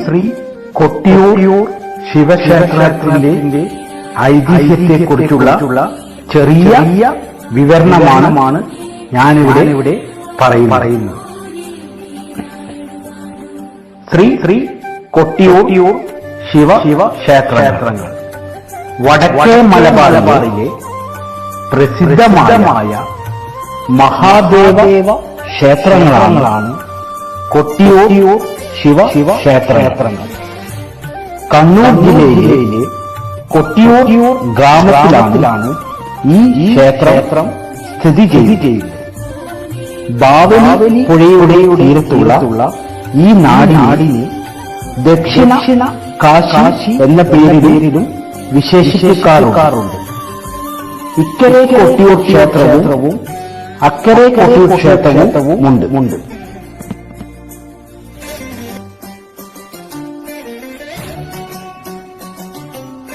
ശ്രീ കൊട്ടിയൂർ ശിവക്ഷേത്രത്തിന്റെ ഐതിഹ്യത്തെക്കുറിച്ചുള്ള ചെറിയ വിവരണമാണ് ഞാനിവിടെ ഇവിടെ പറയുന്നത്. ശ്രീ ശ്രീ കൊട്ടിയൂർ ശിവ ശിവ ക്ഷേത്രങ്ങൾ വടക്കേ മലബാറിലെ പ്രസിദ്ധമായ മഹാദേവ ക്ഷേത്രങ്ങളാണ് കൊട്ടിയൂർ ശിവ ശിവ ക്ഷേത്രങ്ങൾ കണ്ണൂർ ജില്ലയിലെ കൊട്ടിയൂർ ഗ്രാമത്തിലാണ് ഈ ക്ഷേത്രം സ്ഥിതി ചെയ്യുന്നത്. ബാവലി പുഴയുടെ തീരത്തുള്ള ഈ നാടിനെ ദക്ഷിണ കാശി എന്ന പേരിലും വിശേഷിപ്പിക്കാറുണ്ട്. ഇക്കരെ കൊട്ടിയൂർ ക്ഷേത്രവും അക്കരെ കൊട്ടിയൂർ ക്ഷേത്രവും ഉണ്ട്.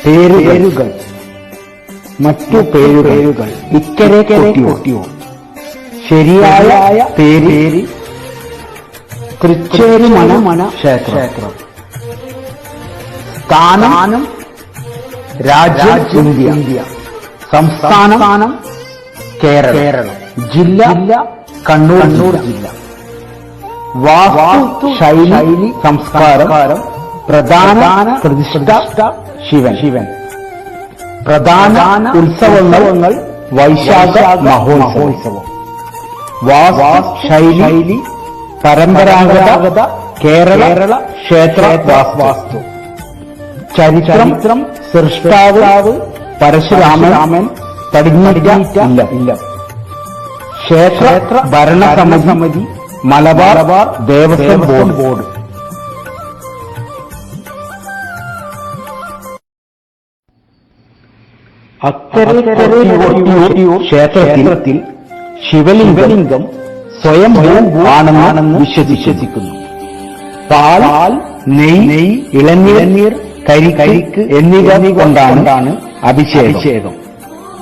പേരുകൾ. മറ്റു പേരുകൾ. ഇക്കരെ കൊട്ടിയൂർ ശരിയായ പേര് തൃച്ചേരി മണമന ക്ഷേത്രം. സ്ഥാനം രാജ്യം ഇന്ത്യ. സംസ്ഥാനം കേരളം. ജില്ല കണ്ണൂർ ജില്ല. വാസ്തു ശൈലി സംസ്കാരം പ്രധാന പ്രതിഷ്ഠ ശിവൻ. ശിവൻ. പ്രധാന ഉത്സവങ്ങൾ വൈശാഖ മഹോത്സവം. ശൈലി പരമ്പരാഗത കേരള ക്ഷേത്ര വാസ്തു. ചരിത്രം സൃഷ്ടാവ് പരശുരാമൻ പടിഞ്ഞിറ്റ ഇല്ല. ക്ഷേത്ര ഭരണസമിതി മലബാർ ദേവസ്വം ബോർഡ്. ക്ഷേത്രത്തിൽ ശിവലിംഗലിംഗം സ്വയം ആണെന്ന് വിശ്വസിക്കുന്നു. പാൽ നെയ് ഇളനീർ കരി കരിക്ക് എന്നിവ കൊണ്ടാണ് അഭിഷേകം.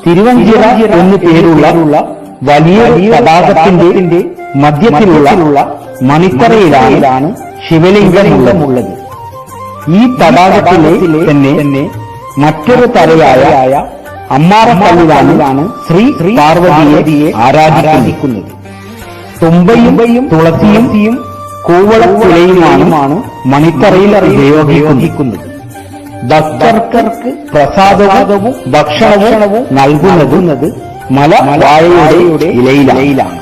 തിരുവഞ്ചിറ എന്ന് പേരുള്ള വലിയ തടാകത്തിന്റെ മധ്യത്തിലുള്ള മണിത്തറയിലാണ് ശിവലിംഗമുള്ളത്. ഈ തടാകത്തിലെ തന്നെ മറ്റൊരു തറയായ അമ്മാറപ്പള്ളിലാണ് ശ്രീ പാർവതിയെ ആരാധിക്കുന്നത്. തുമ്പയും തുളസിയും കൂവളക്കുലയുമാണ് മണിത്തറയിൽ ഉപയോഗിക്കുന്നത് ഭക്തർക്ക് പ്രസാദവും ഭക്ഷണവും നൽകുന്നത് മല വാഴയുടെ ഇലയിലാണ്.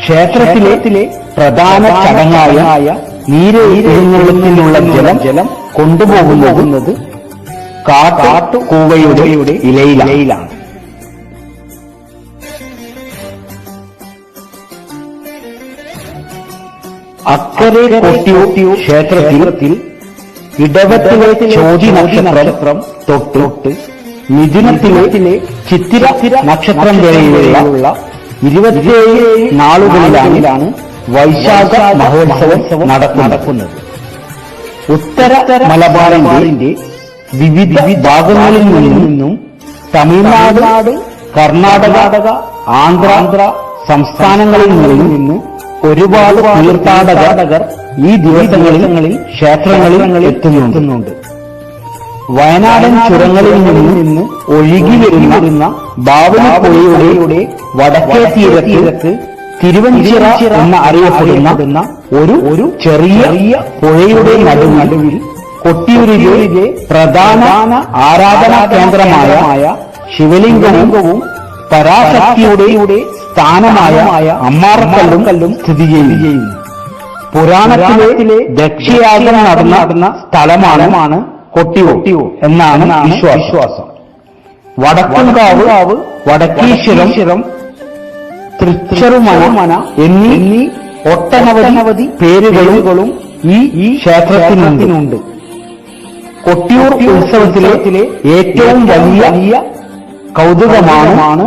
ക്ഷേത്രത്തിലെ പ്രധാന ചടങ്ങായ നീരെഴുന്നള്ളത്തിനുള്ള ജലം ജലം കൊണ്ടുപോകുന്നത് കാട്ടുകൂവയുടെ ഇലയിലാണ്. അക്കരെ കൊട്ടിയോട്ടിയോ ക്ഷേത്രത്തിൽ ഇടവത്തിലെ ചോതി നക്ഷത്രം തൊട്ട് മിഥുനത്തിലെ ചിത്തിര നക്ഷത്രം വരെയുള്ള ഇരുപത്തിയേഴ് നാളുകളിലാണ് വൈശാഖ മഹോത്സവം നടക്കുന്നത്. ഉത്തര മലബാറിന്റെ വിവിധ ഭാഗങ്ങളിൽ നിന്നും തമിഴ്നാട് കർണാടക ആന്ധ്ര സംസ്ഥാനങ്ങളിൽ നിന്നും ഒരുപാട് തീർത്ഥാടകർ ഈ ദിവസങ്ങളിൽ ക്ഷേത്രങ്ങളിൽ എത്തുന്നുണ്ട്. വയനാടൻ ചുരങ്ങളിൽ നിന്ന് ഒഴുകി വരുന്ന ബാവലി പുഴയുടെ വടക്കേ തീരത്ത് തിരുവഞ്ചിറ എന്ന അറിയപ്പെടുന്ന ഒരു ഒരു ചെറിയ പുഴയുടെ നടുവിൽ കൊട്ടിയൂരിലെ പ്രധാന ആരാധനാ കേന്ദ്രമായ ശിവലിംഗവും പരാശക്തിയുടെ സ്ഥാനമായ അമ്മാറക്കല്ലും കല്ലും സ്ഥിതി ചെയ്യുന്നു. പുരാണത്തിലെ ദക്ഷിയാചന നടന്ന സ്ഥലമാണ് കൊട്ടിയോട്ടിയോ എന്നാണ് വിശ്വാസം. വടക്കുംകാവ് വടക്കീശ്വരം തൃച്ചറുമന എന്നീ ഒട്ടനവധി പേരുകളും ഈ ഈ ക്ഷേത്രത്തിനുണ്ട്. കൊട്ടിയൂർ ഉത്സവത്തിലെ ഏറ്റവും വലിയ കൗതുകമാണ്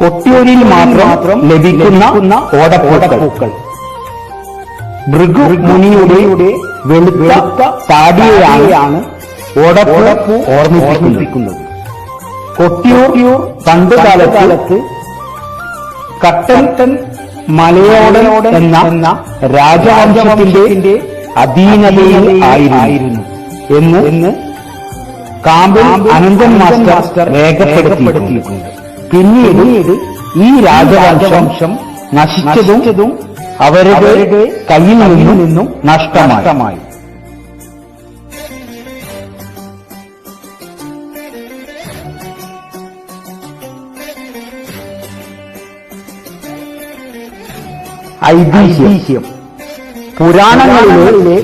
കൊട്ടിയൂരിൽ മാത്രം ലഭിക്കുന്ന ഓടപ്പൂക്കൾ. ഭൃഗു മുനിയുടെ വെളുത്ത താടിയെയാണ് ഓടപ്പുഴപ്പൂ ഓർമ്മിപ്പിക്കുന്നത്. കൊട്ടിയൂർ പണ്ട് കാലത്ത് കട്ടൻ മലയോടൻ എന്ന രാജവംശത്തിന്റെ അധീനതയിൽ ആയിരുന്നു. എന്ന് എന്ന് കാമ്പിൽ അനന്തൻ മാസ്റ്റർ രേഖപ്പെടുത്തിയിട്ടുണ്ട്. പിന്നീട് ഈ രാജവംശം നശിച്ചതും അവരുടെ കയ്യിൽ നിന്നും നഷ്ടമായി. ഐതിഹ്യം. പുരാണങ്ങളിലെ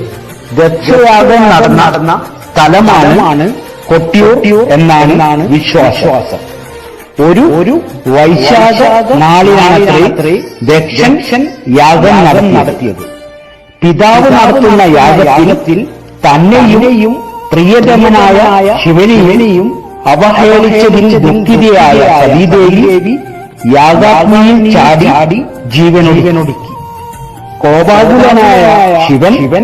ദക്ഷയാഗം നടന്ന സ്ഥലമാണ് കൊട്ടിയൂർ എന്നാണ് വിശ്വാസം. ഒരു ഒരു വൈശാഖ നാളിനാണത്രേ ദക്ഷൻ യാഗം നടത്തിയത്. പിതാവ് നടത്തുന്ന യാഗത്തിൽ തന്നെയും പ്രിയതമനായ ശിവനെയും അവഹേളിച്ചതിൽ ദുഃഖിതയായ സതീദേവി യാഗാഗ്നിയിൽ ചാടി ജീവനൊടുക്കി. കോപാകുലനായ ശിവൻ ശിവൻ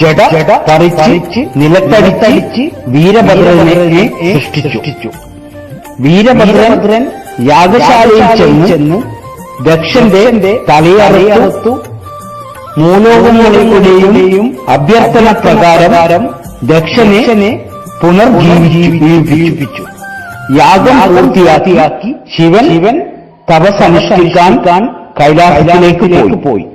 ജഡ ജഡ പറിച്ച് നിലത്തടിച്ച് വീരഭദ്രനെ സൃഷ്ടിച്ചു. വീരഭദ്രൻ യാഗശാലയിൽ ചെന്ന് ചെന്ന് ദക്ഷന്റെ തലയറിയറുത്തു മൂലോകങ്ങളുടെയും അഭ്യർത്ഥന പ്രകാരം ദക്ഷനെ പുനർജീവിപ്പിച്ചു. യാഗം പൂർത്തിയാക്കിയാക്കി ശിവൻ ശിവൻ തപസനുഷ്ഠിക്കാൻ കൈലാസത്തിലേക്ക് പോയി.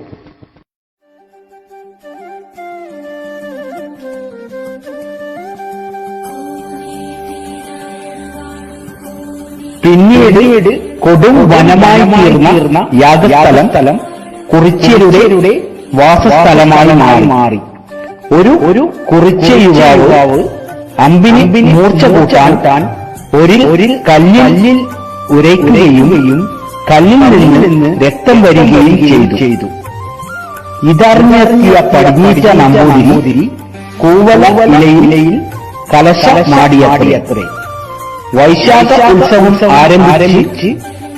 പിന്നീട് കൊടും വനമായി തീർന്ന യാഗസ്ഥലം സ്ഥലം കുറിച്യരുടെ വാസസ്ഥലമായി മാറി. ഒരു ഒരു കുറിച്ച യുവാവ് അമ്പിനി മൂർച്ച കൂട്ടാൻ ഒരു ഒരു കല്ലിൽ ഉരയ്ക്കുകയും കല്ലിൽ നിന്ന് രക്തം വരികയും ചെയ്തു. ഇതറിഞ്ഞെത്തിയ പടിഞ്ഞീറ്റ നമ്പൂതിരി കൂവല ഇലയിൽ കലശ മാടിയത്രേ വൈശാഖ ഉത്സവം ആരംഭിച്ച്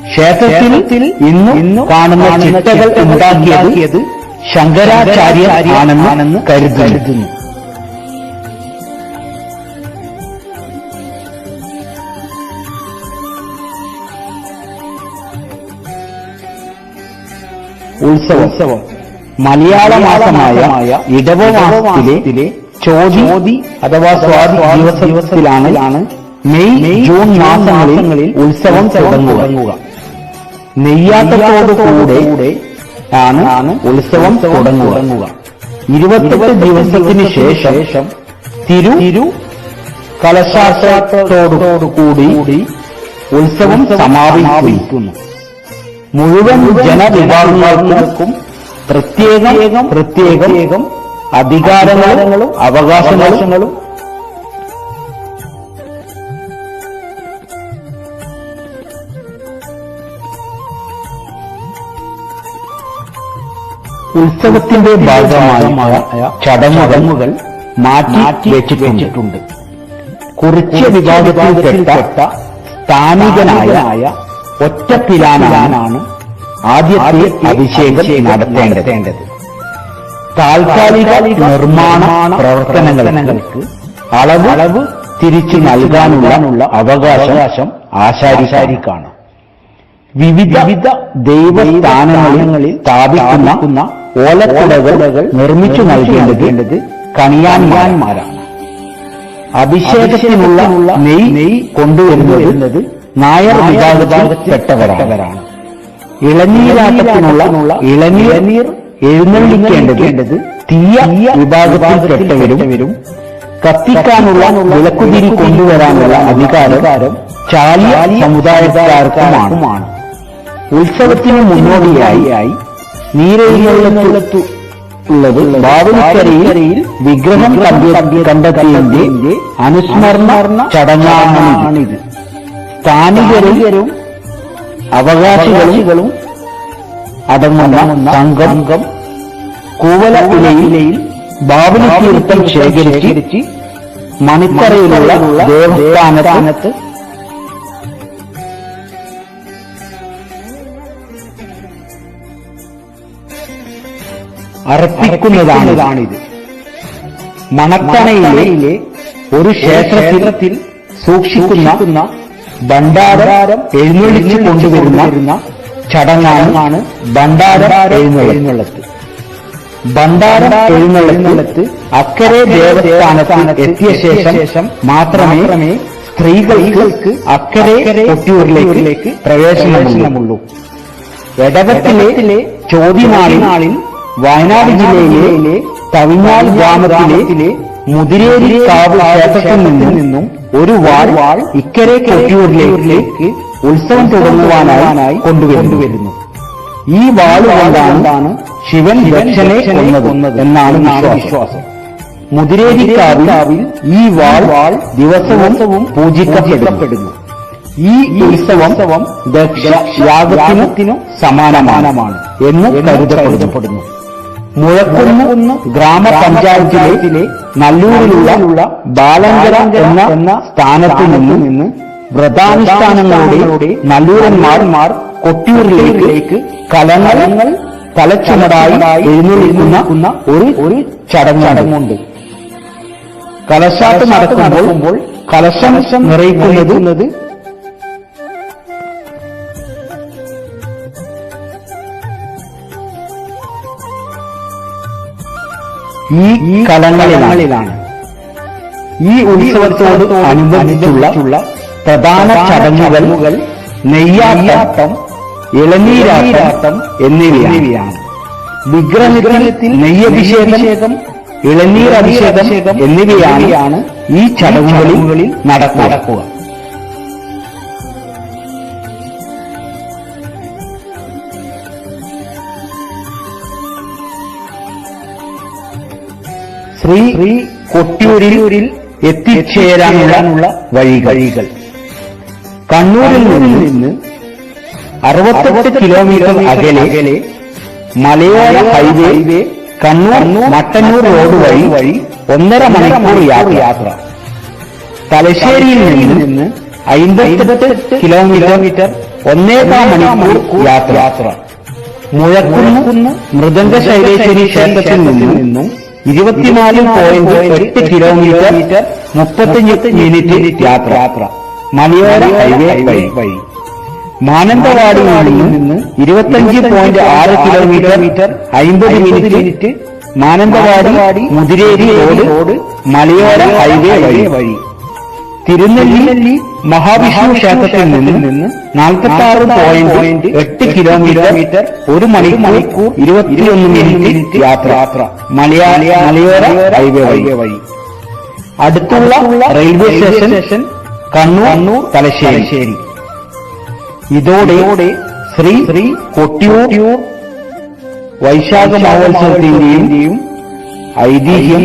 ക്ഷേത്രത്തിൽ ഇന്ന് ഇന്ന് കാണുന്ന ചിട്ടകൾ ഉണ്ടാക്കിയത് ശങ്കരാചാര്യ ആണെന്ന് കരുതുന്നു. ഉത്സവം മലയാള മാസമായ ഇടവമാസത്തിലെ ചോതി അഥവാ സ്വാതി ദിവസത്തിലാണ് മെയ് ജൂൺ മാസങ്ങളിൽ ഉത്സവം തുടങ്ങുക. നെയ്യാത്തോടുകൂടെ ആണ് ഉത്സവം തുടങ്ങുക. ഇരുപത്തെട്ട് ദിവസത്തിന് ശേഷം തിരു തിരു കലശാസ്ത്രത്തോടുകൂടി ഉത്സവം സമാപിക്കുന്നു. മുഴുവൻ ജനവിഭാഗങ്ങൾക്കും പ്രത്യേകം പ്രത്യേകം അധികാരങ്ങളും അവകാശങ്ങളും ഉത്സവത്തിന്റെ ഭാഗമായ ചടങ്ങുകൾ മാറ്റി വെച്ചിട്ടുണ്ട്. കുറച്ച് വിഭാഗത്തിൽപ്പെട്ട സ്ഥാനികനായ ഒറ്റപ്പിലാനാണ് ആദ്യത്തെ അഭിഷേകം നടത്തേണ്ടത്. താൽക്കാലിക നിർമ്മാണ പ്രവർത്തനങ്ങൾക്ക് അളവ് തിരിച്ചു നൽകാനുള്ള അവകാശം ആശാരിക്കാണ്. വിവിധ വിവിധ ദൈവസ്ഥാനങ്ങളിൽ സ്ഥാപിക്കുന്ന ഓലക്കുടകൾ നിർമ്മിച്ചു നൽകേണ്ടത് കണിയാൻമാരാണ് അഭിഷേകത്തിനുള്ള നെയ് നെയ് കൊണ്ടുവരുന്നത് നായർ വിഭാഗത്തിൽപ്പെട്ടവരാണ് ഇളനീരാട്ടത്തിനുള്ള ഇളനീർ എഴുന്നള്ളിക്കേണ്ടത് തീയ വിഭാഗത്തിൽപ്പെട്ടവരും കത്തിക്കാനുള്ള വിളക്കുതിരി കൊണ്ടുവരാനുള്ള അധികാരം ചാലിയ സമുദായക്കാർക്കുമാണ്. ഉത്സവത്തിന് മുന്നോടിയായി നീരെഴുന്നള്ളത്തു ഉള്ളത് ബാവലിക്കരയിൽ വിഗ്രഹം കണ്ടെത്തി- കണ്ടെത്തിയതിന്റെ അനുസ്മരണ ചടങ്ങാണിത്. സ്ഥാനികരും അവകാശികളും അടങ്ങുന്ന സംഘം കൂവല ഇലയിൽ ബാബുലി തീർത്ഥം ശേഖരിച്ച് മണിത്തറയിലുള്ള ദേവസ്ഥാനത്ത് അർപ്പിക്കുന്നതാണിത്. മണത്തണയിലെ ഒരു ക്ഷേത്രത്തിൽ സൂക്ഷിക്കുന്ന ഭണ്ഡാരം എഴുന്നള്ളിച്ചു കൊണ്ടുവരുന്ന ചടങ്ങാണ് ഭണ്ഡാരം എഴുന്നള്ളത്ത്. ഭണ്ഡാരം എഴുന്നള്ളത്ത് അക്കരെ ദേവസ്ഥാനത്ത് എത്തിയ ശേഷം മാത്രമേ സ്ത്രീകൾക്ക് അക്കരെ കൊട്ടിയൂരിലേക്ക് പ്രവേശനമുള്ളൂ. എടവത്തിലെ ചോദ്യനാളിൽ വയനാട് ജില്ലയിലെ തവിഞ്ഞാൽ ഗ്രാമത്തിലെ മുതിരേരി കാവ് ക്ഷേത്രത്തിൽ നിന്നും ഒരു വാൾ വാൾ ഇക്കരെ കൊട്ടിയൂരിലേക്ക് ഉത്സവം തുടങ്ങുവാനായി കൊണ്ടുവരുന്നു. ഈ വാളുകൊണ്ടാണ് ശിവൻ ദക്ഷനെ കൊന്നത് എന്നാണ് വിശ്വാസം. മുതിരേരി കാവിൽ ഈ വാൾ വാൾ ദിവസവും പൂജിക്കപ്പെടുന്നു. ഈ ഉത്സവം ദക്ഷ യാഗത്തിനും സമാനമാനമാണ് എന്ന് കരുതപ്പെടുന്നു. മുഴക്കുന്ന് ഗ്രാമപഞ്ചായത്തിലെ നല്ലൂരിലുള്ള ബാലങ്കര എന്ന സ്ഥാനത്ത് നിന്ന് നിന്ന് വ്രതാനുഷ്ഠാനങ്ങളുടെ നല്ലൂരന്മാർ കൊട്ടിയൂരിലേക്ക് കലങ്ങൾ തലച്ചുമടായി എഴുന്നേൽക്കുന്ന ഒരു ഒരു ചടങ്ങുണ്ട്. കലശാട്ട് നടക്കുമ്പോൾ കലശം നിറയിക്കുന്നത് ഈ കലങ്ങളിലാണ്. ഈ ഉത്സവത്തോട് അനുബന്ധിച്ചുള്ള പ്രധാന ചടങ്ങുകൾ നെയ്യാട്ടം ഇളനീരാട്ടം എന്നിവയാണ്. വിഗ്രഹത്തിൽ നെയ്യഭിഷേകം ഇളനീരഭിഷേകം എന്നിവയാണ് ഈ ചടങ്ങുകളിൽ നടക്കുക. ശ്രീ കൊട്ടിയൂരിൽ എത്തിച്ചേരാനുള്ള വഴി വഴികൾ. കണ്ണൂരിൽ നിന്ന് അറുപത്തെട്ട് കിലോമീറ്റർ അകലെ മലയോര ഹൈവേ കണ്ണൂർ മട്ടന്നൂർ റോഡ് വഴി വഴി ഒന്നര മണിക്കൂർ യാത്ര. തലശ്ശേരിയിൽ നിന്ന് അമ്പത്തെട്ട് കിലോമീറ്റർ ഒന്നേകാൽ മണിക്കൂർ യാത്ര. മുഴക്കുന്ന് മൃദംഗ ശൈലേശ്വരി ക്ഷേത്രത്തിൽ നിന്നും ഇരുപത്തിനാല് പോയിന്റ് എട്ട് കിലോമീറ്റർ മുപ്പത്തിയഞ്ച് മിനിറ്റ് യാത്ര. മലയോര ഹൈവേ വഴി. വഴി. മാനന്തവാടിയിൽ നിന്ന് ഇരുപത്തഞ്ച് പോയിന്റ് ആറ് കിലോമീറ്റർ അമ്പത് മിനിറ്റ് മാനന്തവാടി മുതിരേരി റോഡ് മലയോര ഹൈവേ വഴി. വഴി. തിരുനെല്ലി മഹാവിഷ്ണു ക്ഷേത്രത്തിൽ നിന്ന് നാൽപ്പത്തി ആറ് പോയിന്റ് എട്ട് കിലോമീറ്റർ ഒരു മണിക്കൂർ ഇരുപത്തിയൊന്ന് മിനിറ്റ് യാത്ര. മലയാള മലയോര ഹൈവേ വഴി. അടുത്തുള്ള റെയിൽവേ സ്റ്റേഷൻ കണ്ണൂർ തലശ്ശേരി. ഇതോടെ ശ്രീ ശ്രീ കൊട്ടിയൂർ വൈശാഖ മഹോത്സവത്തിന്റെയും ഐതിഹ്യം